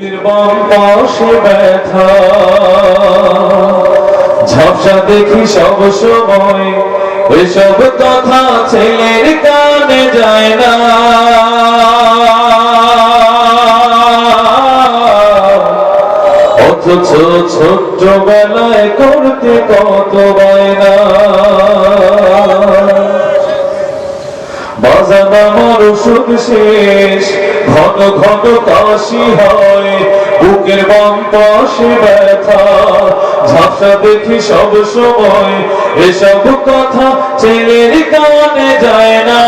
নির্বাণ পাশে ব্যথা। ঝাপসা দেখি সব সময়, ওইসব কথা ছেলের কানে যায় না। অথচ ছোট্ট বেলায় করতে কত বায়না। ওষুধ শেষ। ঘন ঘন কাশি হয়, বুকের বাম পাশে ব্যথা। ঝাপসা দেখি সব সময়, এসব কথা ছেলের কানে যায় না।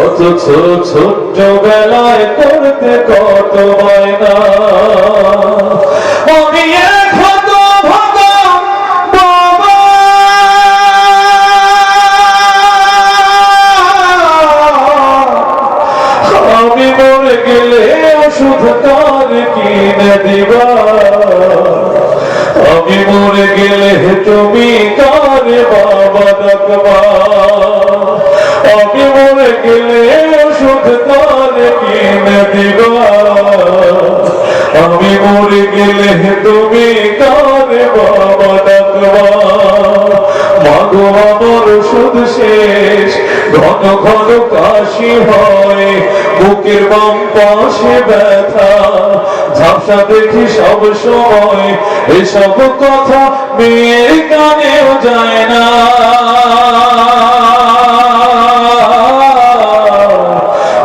অথচ ছোট্ট বেলায় করতে ওষুধ কার কিনে দিবা। আমি মরে গেলে তুমি কার বাবা ডাকবা? আমি মরে গেলে ওষুধ কার কিনে দিবা। আমি মরে গেলে তুমি কার বাবা ডাকবা? মাগো আমার ওষুধ শেষ, ঘন ঘন কাশি হয়। বুকের বাম পাশে ব্যথা, ঝাপসা দেখি সব সময় এসব কথা মেয়ের কানেও যায় না।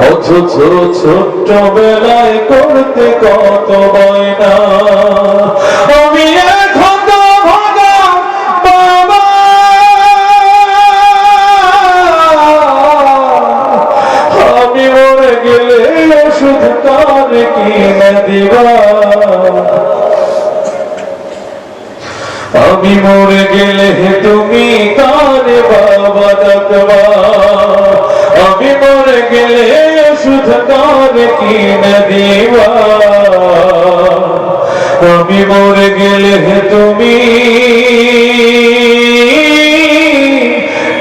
অথচ ছোট্ট বেলায় করতে কত বয়না ওষুধ কার কিনে দিবা। আমি মরে গেলে তুমি কার বাবা ডাকবা আমি মরে গেলে ওষুধ কার কিনে দিবা। আমি মরে গেলে তুমি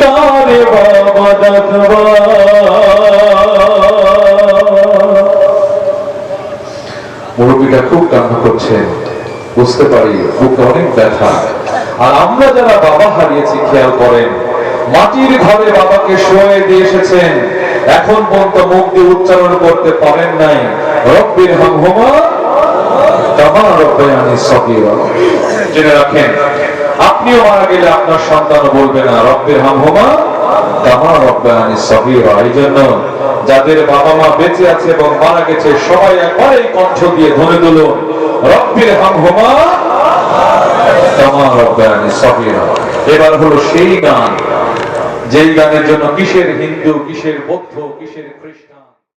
কার বাবা ডাকবা মুরব্বীটা খুব কান্না করছেন বুঝতে পারি, বুকে অনেক ব্যথা। আর আমরা যারা বাবা হারিয়েছি, খেয়াল করেন, মাটির ঘরে বাবাকে শোয়ে দিয়ে এসেছেন। এখন পর্যন্ত মুখ দিয়ে উচ্চারণ করতে পারেন নাই। রব্বির হামহুমা, কামা রব্বায়ানি সগীরা। জেনে রাখেন, আপনিও মারা গেলে আপনার সন্তানও বলবে না, রব্বির হামহুমা, কামা রব্বায়ানি সগীরা। এই জন্য যাদের বাবা মা বেঁচে আছে এবং মারা গেছে, সবাই একবার কণ্ঠ দিয়ে ধরে দিল রব্বির সগীরা। এবার হলো সেই গান। যেই গানের জন্য কিসের হিন্দু, কিসের বৌদ্ধ, কিসের খ্রিস্টান